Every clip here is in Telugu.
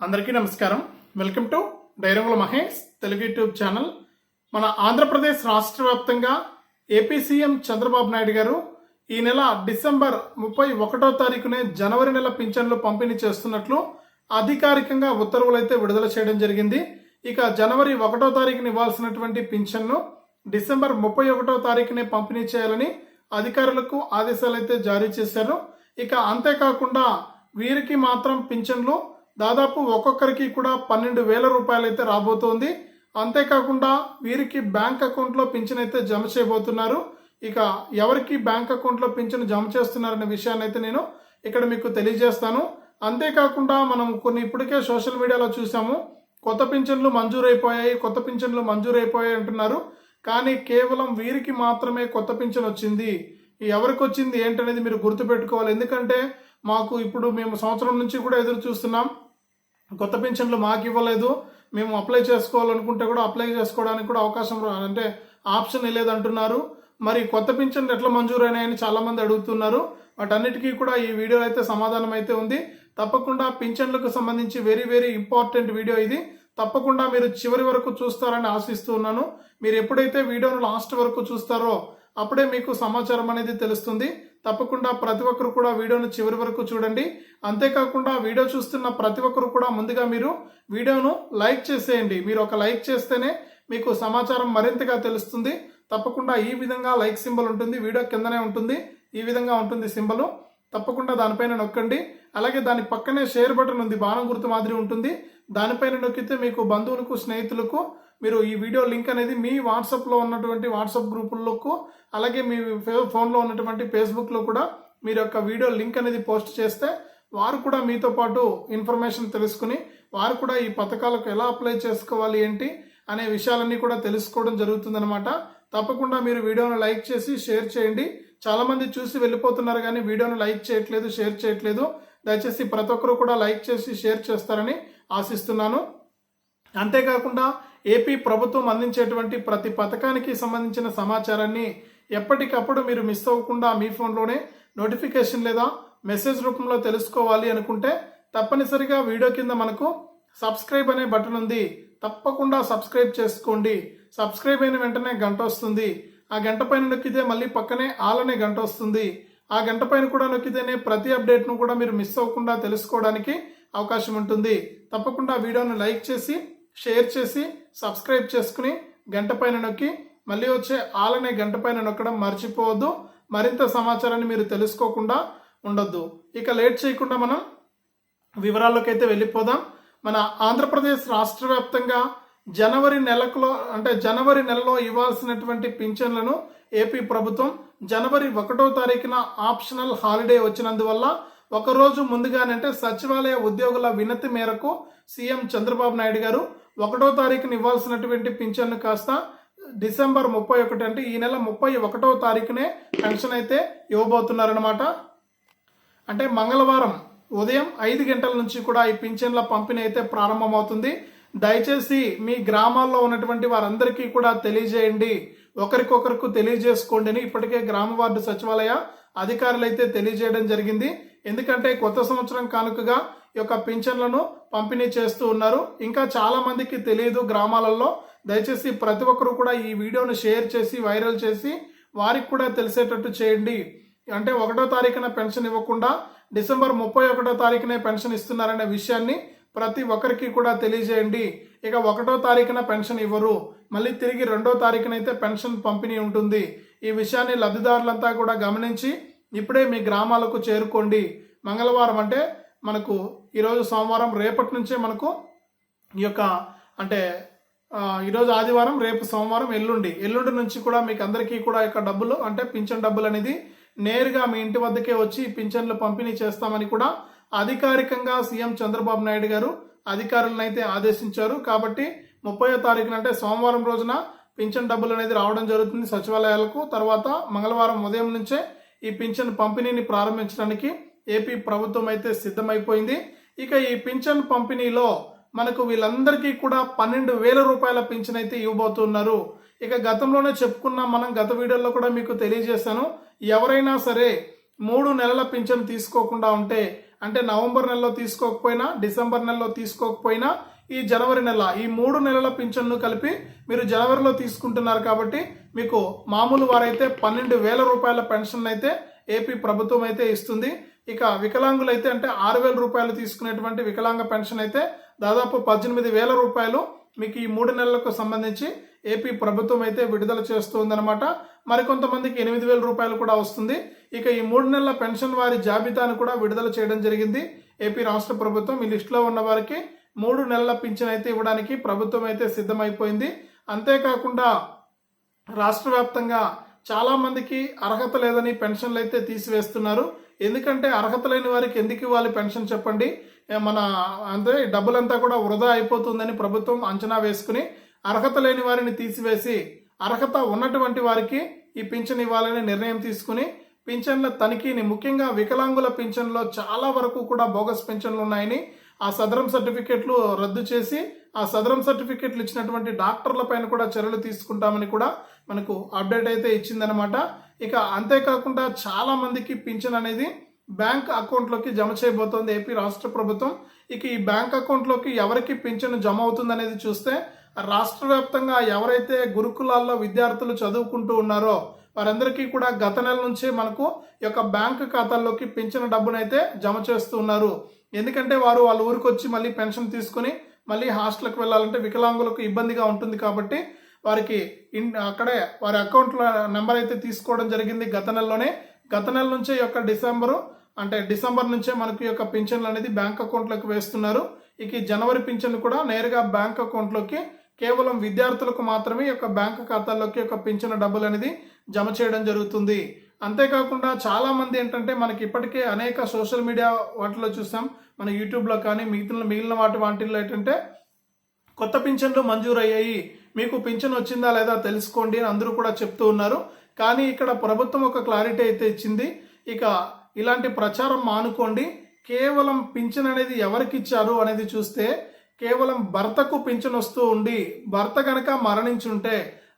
అందరికీ నమస్కారం. వెల్కమ్ టు డైరంగుల మహేష్ తెలుగు యూట్యూబ్ ఛానల్. మన ఆంధ్రప్రదేశ్ రాష్ట్ర వ్యాప్తంగా ఏపీ సీఎం చంద్రబాబు నాయుడు గారు ఈ నెల డిసెంబర్ ముప్పై ఒకటో తారీఖునే జనవరి నెల పింఛన్లు పంపిణీ చేస్తున్నట్లు అధికారికంగా ఉత్తర్వులు అయితే విడుదల చేయడం జరిగింది. ఇక జనవరి ఒకటో తారీఖున ఇవ్వాల్సినటువంటి పింఛన్ను డిసెంబర్ ముప్పై ఒకటో తారీఖునే పంపిణీ చేయాలని అధికారులకు ఆదేశాలు అయితే జారీ చేశారు. ఇక అంతేకాకుండా వీరికి మాత్రం పింఛన్లు దాదాపు ఒక్కొక్కరికి కూడా పన్నెండు వేల రూపాయలు అయితే రాబోతోంది. అంతేకాకుండా వీరికి బ్యాంక్ అకౌంట్లో పింఛన్ అయితే జమ చేయబోతున్నారు. ఇక ఎవరికి బ్యాంక్ అకౌంట్లో పింఛన్ జమ చేస్తున్నారనే విషయాన్ని అయితే నేను ఇక్కడ మీకు తెలియజేస్తాను. అంతేకాకుండా మనం కొన్ని ఇప్పటికే సోషల్ మీడియాలో చూసాము. కొత్త పింఛన్లు మంజూరైపోయాయి కొత్త పింఛన్లు మంజూరైపోయాయి అంటున్నారు. కానీ కేవలం వీరికి మాత్రమే కొత్త పింఛన్ వచ్చింది. ఎవరికి వచ్చింది ఏంటనేది మీరు గుర్తుపెట్టుకోవాలి. ఎందుకంటే మాకు ఇప్పుడు మేము సంవత్సరం నుంచి కూడా ఎదురు చూస్తున్నాం. కొత్త పెన్షన్లు మాకు ఇవ్వలేదు. మేము అప్లై చేసుకోవాలనుకుంటే కూడా అప్లై చేసుకోవడానికి కూడా అవకాశం అంటే ఆప్షన్ లేదంటున్నారు. మరి కొత్త పింఛన్లు ఎట్లా మంజూరైనాయని చాలామంది అడుగుతున్నారు. వాటన్నిటికీ కూడా ఈ వీడియో అయితే సమాధానం అయితే ఉంది. తప్పకుండా పింఛన్లకు సంబంధించి వెరీ వెరీ ఇంపార్టెంట్ వీడియో ఇది. తప్పకుండా మీరు చివరి వరకు చూస్తారని ఆశిస్తూ ఉన్నాను. మీరు ఎప్పుడైతే వీడియోను లాస్ట్ వరకు చూస్తారో అప్పుడే మీకు సమాచారం అనేది తెలుస్తుంది. తప్పకుండా ప్రతి ఒక్కరు కూడా వీడియోను చివరి వరకు చూడండి. అంతేకాకుండా వీడియో చూస్తున్న ప్రతి ఒక్కరు కూడా ముందుగా మీరు వీడియోను లైక్ చేసేయండి. మీరు ఒక లైక్ చేస్తేనే మీకు సమాచారం మరింతగా తెలుస్తుంది. తప్పకుండా ఈ విధంగా లైక్ సింబల్ ఉంటుంది. వీడియో కిందనే ఉంటుంది. ఈ విధంగా ఉంటుంది సింబల్. తప్పకుండా దానిపైన నొక్కండి. అలాగే దాని పక్కనే షేర్ బటన్ ఉంది. బాణం గుర్తు మాదిరి ఉంటుంది. దానిపైన నొక్కితే మీకు బంధువులకు స్నేహితులకు మీరు ఈ వీడియో లింక్ అనేది మీ వాట్సాప్లో ఉన్నటువంటి వాట్సాప్ గ్రూపులకు అలాగే మీ ఫోన్లో ఉన్నటువంటి ఫేస్బుక్లో కూడా మీరు యొక్క వీడియో లింక్ అనేది పోస్ట్ చేస్తే వారు కూడా మీతో పాటు ఇన్ఫర్మేషన్ తెలుసుకుని వారు కూడా ఈ పథకాలకు ఎలా అప్లై చేసుకోవాలి ఏంటి అనే విషయాలన్నీ కూడా తెలుసుకోవడం జరుగుతుందనమాట తప్పకుండా మీరు వీడియోను లైక్ చేసి షేర్ చేయండి. చాలామంది చూసి వెళ్ళిపోతున్నారు కానీ వీడియోను లైక్ చేయట్లేదు షేర్ చేయట్లేదు. దయచేసి ప్రతి ఒక్కరు కూడా లైక్ చేసి షేర్ చేస్తారని ఆశిస్తున్నాను. అంతేకాకుండా ఏపీ ప్రభుత్వం అందించేటువంటి ప్రతి పథకానికి సంబంధించిన సమాచారాన్ని ఎప్పటికప్పుడు మీరు మిస్ అవ్వకుండా మీ ఫోన్లోనే నోటిఫికేషన్ లేదా మెసేజ్ రూపంలో తెలుసుకోవాలి అనుకుంటే తప్పనిసరిగా వీడియో కింద మనకు సబ్స్క్రైబ్ అనే బటన్ ఉంది. తప్పకుండా సబ్స్క్రైబ్ చేసుకోండి. సబ్స్క్రైబ్ అయిన వెంటనే గంట వస్తుంది. ఆ గంట పైన నొక్కితే మళ్ళీ పక్కనే ఆల్ అనే గంట వస్తుంది. ఆ గంట పైన కూడా నొక్కితేనే ప్రతి అప్డేట్ను కూడా మీరు మిస్ అవ్వకుండా తెలుసుకోవడానికి అవకాశం ఉంటుంది. తప్పకుండా వీడియోను లైక్ చేసి షేర్ చేసి సబ్స్క్రైబ్ చేసుకుని గంట పైన నొక్కి మళ్ళీ వచ్చే ఆలనే గంట పైన నొక్కడం మర్చిపోవద్దు. మరింత సమాచారాన్ని మీరు తెలుసుకోకుండా ఉండొద్దు. ఇక లేట్ చేయకుండా మనం వివరాల్లోకి అయితే వెళ్ళిపోదాం. మన ఆంధ్రప్రదేశ్ రాష్ట్ర వ్యాప్తంగా జనవరి నెలకులో అంటే జనవరి నెలలో ఇవ్వాల్సినటువంటి పింఛన్లను ఏపీ ప్రభుత్వం జనవరి ఒకటో తారీఖున ఆప్షనల్ హాలిడే వచ్చినందువల్ల ఒకరోజు ముందుగానంటే సచివాలయ ఉద్యోగుల వినతి మేరకు సీఎం చంద్రబాబు నాయుడు గారు ఒకటో తారీఖున ఇవ్వాల్సినటువంటి పింఛన్ను కాస్త డిసెంబర్ ముప్పై ఒకటి అంటే ఈ నెల ముప్పై ఒకటో తారీఖునే పెన్షన్ అయితే ఇవ్వబోతున్నారనమాట అంటే మంగళవారం ఉదయం ఐదు గంటల నుంచి కూడా ఈ పింఛన్ల పంపిణీ అయితే ప్రారంభమవుతుంది. దయచేసి మీ గ్రామాల్లో ఉన్నటువంటి వారందరికీ కూడా తెలియజేయండి. ఒకరికొకరికి తెలియజేసుకోండి అని ఇప్పటికే గ్రామ వార్డు సచివాలయ అధికారులు అయితే తెలియజేయడం జరిగింది. ఎందుకంటే కొత్త సంవత్సరం కానుకగా ఈ యొక్క పింఛన్లను పంపిణీ చేస్తూ ఉన్నారు. ఇంకా చాలా మందికి తెలియదు గ్రామాలలో. దయచేసి ప్రతి ఒక్కరు కూడా ఈ వీడియోను షేర్ చేసి వైరల్ చేసి వారికి కూడా తెలిసేటట్టు చేయండి. అంటే ఒకటో తారీఖున పెన్షన్ ఇవ్వకుండా డిసెంబర్ ముప్పై ఒకటో తారీఖునే పెన్షన్ ఇస్తున్నారనే విషయాన్ని ప్రతి ఒక్కరికి కూడా తెలియజేయండి. ఇక ఒకటో తారీఖున పెన్షన్ ఇవ్వరు. మళ్ళీ తిరిగి రెండో తారీఖున అయితే పెన్షన్ పంపిణీ ఉంటుంది. ఈ విషయాన్ని లబ్ధిదారులంతా కూడా గమనించి ఇప్పుడే మీ గ్రామాలకు చేరుకోండి. మంగళవారం అంటే మనకు ఈరోజు సోమవారం రేపటి నుంచే మనకు ఈ యొక్క అంటే ఈరోజు ఆదివారం రేపు సోమవారం ఎల్లుండి. ఎల్లుండి నుంచి కూడా మీకు అందరికీ కూడా యొక్క డబ్బులు అంటే పింఛన్ డబ్బులు అనేది నేరుగా మీ ఇంటి వద్దకే వచ్చి పింఛన్లు పంపిణీ చేస్తామని కూడా అధికారికంగా సీఎం చంద్రబాబు నాయుడు గారు అధికారులను అయితే ఆదేశించారు. కాబట్టి ముప్పై తారీఖున అంటే సోమవారం రోజున పింఛన్ డబ్బులు అనేది రావడం జరుగుతుంది సచివాలయాలకు. తర్వాత మంగళవారం ఉదయం నుంచే ఈ పింఛన్ పంపిణీని ప్రారంభించడానికి ఏపీ ప్రభుత్వం అయితే సిద్ధమైపోయింది. ఇక ఈ పింఛన్ పంపిణీలో మనకు వీళ్ళందరికీ కూడా పన్నెండు వేల రూపాయల పింఛన్ అయితే ఇవ్వబోతున్నారు. ఇక గతంలోనే చెప్పుకున్నాం మనం గత వీడియోలో కూడా మీకు తెలియజేశాను. ఎవరైనా సరే మూడు నెలల పింఛన్ తీసుకోకుండా ఉంటే అంటే నవంబర్ నెలలో తీసుకోకపోయినా డిసెంబర్ నెలలో తీసుకోకపోయినా ఈ జనవరి నెల ఈ మూడు నెలల పింఛన్ను కలిపి మీరు జనవరిలో తీసుకుంటున్నారు కాబట్టి మీకు మామూలు వారైతే పన్నెండు వేల రూపాయల పెన్షన్ అయితే ఏపీ ప్రభుత్వం అయితే ఇస్తుంది. ఇక వికలాంగులు అయితే అంటే ఆరు వేల రూపాయలు తీసుకునేటువంటి వికలాంగ పెన్షన్ అయితే దాదాపు పద్దెనిమిది వేల రూపాయలు మీకు ఈ మూడు నెలలకు సంబంధించి ఏపీ ప్రభుత్వం అయితే విడుదల చేస్తుందన్నమాట. మరికొంతమందికి ఎనిమిది వేల రూపాయలు కూడా వస్తుంది. ఇక ఈ మూడు నెలల పెన్షన్ వారి జాబితాను కూడా విడుదల చేయడం జరిగింది. ఏపీ రాష్ట్ర ప్రభుత్వం ఈ లిస్టులో ఉన్న వారికి మూడు నెలల పింఛన్ అయితే ఇవ్వడానికి ప్రభుత్వం అయితే సిద్ధమైపోయింది. అంతేకాకుండా రాష్ట్ర వ్యాప్తంగా చాలామందికి అర్హత లేదని పెన్షన్లు అయితే తీసివేస్తున్నారు. ఎందుకంటే అర్హత లేని వారికి ఎందుకు ఇవ్వాలి పెన్షన్ చెప్పండి? మన అంటే డబ్బులంతా కూడా వృధా అయిపోతుందని ప్రభుత్వం అంచనా వేసుకుని అర్హత లేని వారిని తీసివేసి అర్హత ఉన్నటువంటి వారికి ఈ పింఛన్ ఇవ్వాలని నిర్ణయం తీసుకుని పింఛన్ల తనిఖీని ముఖ్యంగా వికలాంగుల పింఛన్లో చాలా వరకు కూడా బోగస్ పింఛన్లు ఉన్నాయని ఆ సదరం సర్టిఫికెట్లు రద్దు చేసి ఆ సదరం సర్టిఫికెట్లు ఇచ్చినటువంటి డాక్టర్ల పైన కూడా చర్యలు తీసుకుంటామని కూడా మనకు అప్డేట్ అయితే ఇచ్చిందనమాట ఇక అంతేకాకుండా చాలా మందికి పింఛన్ అనేది బ్యాంక్ అకౌంట్లోకి జమ చేయబోతోంది ఏపీ రాష్ట్ర ప్రభుత్వం. ఇక ఈ బ్యాంక్ అకౌంట్లోకి ఎవరికి పింఛను జమ అవుతుంది అనేది చూస్తే రాష్ట్ర వ్యాప్తంగా ఎవరైతే గురుకులాల్లో విద్యార్థులు చదువుకుంటూ ఉన్నారో వారందరికీ కూడా గత నెల నుంచే మనకు ఈ యొక్క బ్యాంక్ ఖాతాల్లోకి పెంచిన డబ్బునైతే జమ చేస్తూ ఉన్నారు. ఎందుకంటే వారు వాళ్ళ ఊరికి వచ్చి మళ్ళీ పెన్షన్ తీసుకుని మళ్ళీ హాస్టల్కి వెళ్ళాలంటే వికలాంగులకు ఇబ్బందిగా ఉంటుంది కాబట్టి వారికి ఇన్ అక్కడే వారి అకౌంట్లో నెంబర్ అయితే తీసుకోవడం జరిగింది గత నెలలోనే. గత నెల నుంచే ఈ యొక్క డిసెంబరు అంటే డిసెంబర్ నుంచే మనకు ఈ యొక్క పింఛన్లు అనేది బ్యాంక్ అకౌంట్లోకి వేస్తున్నారు. ఇక జనవరి పింఛన్లు కూడా నేరుగా బ్యాంక్ అకౌంట్లోకి కేవలం విద్యార్థులకు మాత్రమే ఈ యొక్క బ్యాంక్ ఖాతాల్లోకి యొక్క పింఛన్ డబ్బులు అనేది జమ చేయడం జరుగుతుంది. అంతేకాకుండా చాలా మంది ఏంటంటే మనకి ఇప్పటికే అనేక సోషల్ మీడియా వాటిలో చూసాం. మన యూట్యూబ్లో కానీ మిగిలిన మిగిలిన వాటి వాటిల్లో ఏంటంటే కొత్త పింఛన్లు మంజూరు అయ్యాయి మీకు పింఛన్ వచ్చిందా లేదా తెలుసుకోండి అని అందరూ కూడా చెప్తూ ఉన్నారు. కానీ ఇక్కడ ప్రభుత్వం ఒక క్లారిటీ అయితే ఇచ్చింది. ఇక ఇలాంటి ప్రచారం మానుకోండి. కేవలం పింఛన్ అనేది ఎవరికి ఇచ్చారు అనేది చూస్తే కేవలం భర్తకు పింఛన్ వస్తూ ఉండి భర్త కనుక మరణించుంటే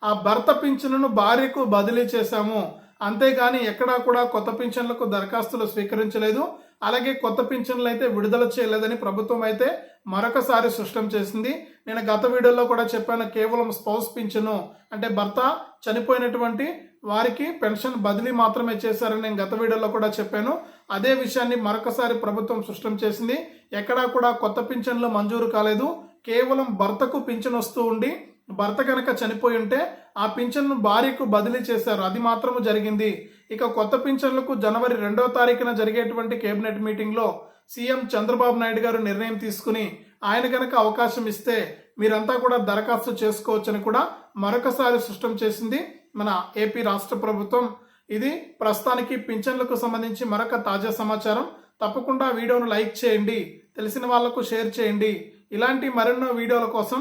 ఆ భర్త పింఛన్ను భార్యకు బదిలీ చేశాము. అంతేగాని ఎక్కడా కూడా కొత్త పింఛన్లకు దరఖాస్తులు స్వీకరించలేదు. అలాగే కొత్త పింఛన్లు అయితే విడుదల చేయలేదని ప్రభుత్వం అయితే మరొకసారి స్పష్టం చేసింది. నేను గత వీడియోలో కూడా చెప్పాను కేవలం స్పౌస్ పింఛను. అంటే భర్త చనిపోయినటువంటి వారికి పెన్షన్ బదిలీ మాత్రమే చేశారని నేను గత వీడియోలో కూడా చెప్పాను. అదే విషయాన్ని మరొకసారి ప్రభుత్వం స్పష్టం చేసింది. ఎక్కడా కూడా కొత్త పింఛన్లు మంజూరు కాలేదు. కేవలం భర్తకు పింఛన్ వస్తూ ఉండి భర్త కనుక చనిపోయి ఉంటే ఆ పింఛన్ను భార్యకు బదిలీ చేశారు. అది మాత్రము జరిగింది. ఇక కొత్త పింఛన్లకు జనవరి రెండవ తారీఖున జరిగేటువంటి కేబినెట్ మీటింగ్లో సీఎం చంద్రబాబు నాయుడు గారు నిర్ణయం తీసుకుని ఆయన కనుక అవకాశం ఇస్తే మీరంతా కూడా దరఖాస్తు చేసుకోవచ్చని కూడా మరొకసారి స్పష్టం చేసింది మన ఏపీ రాష్ట్ర ప్రభుత్వం. ఇది ప్రస్తుతానికి పింఛన్లకు సంబంధించి మరొక తాజా సమాచారం. తప్పకుండా వీడియోను లైక్ చేయండి. తెలిసిన వాళ్ళకు షేర్ చేయండి. ఇలాంటి మరెన్నో వీడియోల కోసం